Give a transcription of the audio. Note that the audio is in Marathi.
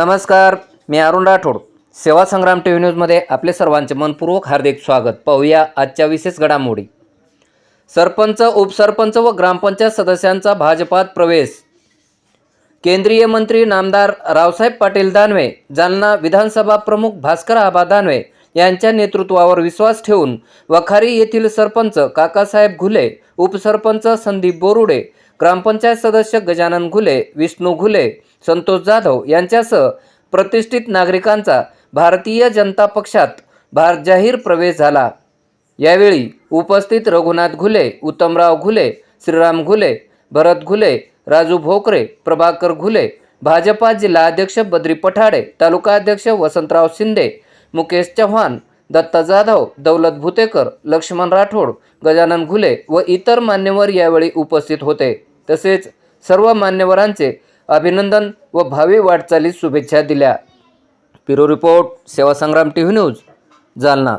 नमस्कार मी अरुण राठोड. सेवा संग्राम टी व्ही न्यूजमध्ये आपले सर्वांचे मनपूर्वक हार्दिक स्वागत. पाहूया आजच्या विशेष घडामोडी. सरपंच उपसरपंच व ग्रामपंचायत सदस्यांचा भाजपात प्रवेश. केंद्रीय मंत्री नामदार रावसाहेब पाटील दानवे जालना विधानसभा प्रमुख भास्कर आबा दानवे यांच्या नेतृत्वावर विश्वास ठेवून वखारी येथील सरपंच काकासाहेब घुले उपसरपंच संदीप बोरुडे ग्रामपंचायत सदस्य गजानन घुले विष्णू घुले संतोष जाधव यांच्यासह प्रतिष्ठित नागरिकांचा भारतीय जनता पक्षात भार जाहीर प्रवेश झाला. यावेळी उपस्थित रघुनाथ घुले उत्तमराव घुले श्रीराम घुले भरत घुले राजू भोकरे प्रभाकर घुले भाजपा जिल्हाध्यक्ष बद्री पठाडे तालुका अध्यक्ष वसंतराव शिंदे मुकेश चव्हाण दत्ता जाधव दौलत भुतेकर लक्ष्मण राठोड गजानन घुले व इतर मान्यवर यावेळी उपस्थित होते. तसेच सर्व मान्यवरांचे अभिनंदन व भावी वाटचालीस शुभेच्छा दिल्या. पिरो रिपोर्ट सेवा Sangram T V news Jalna.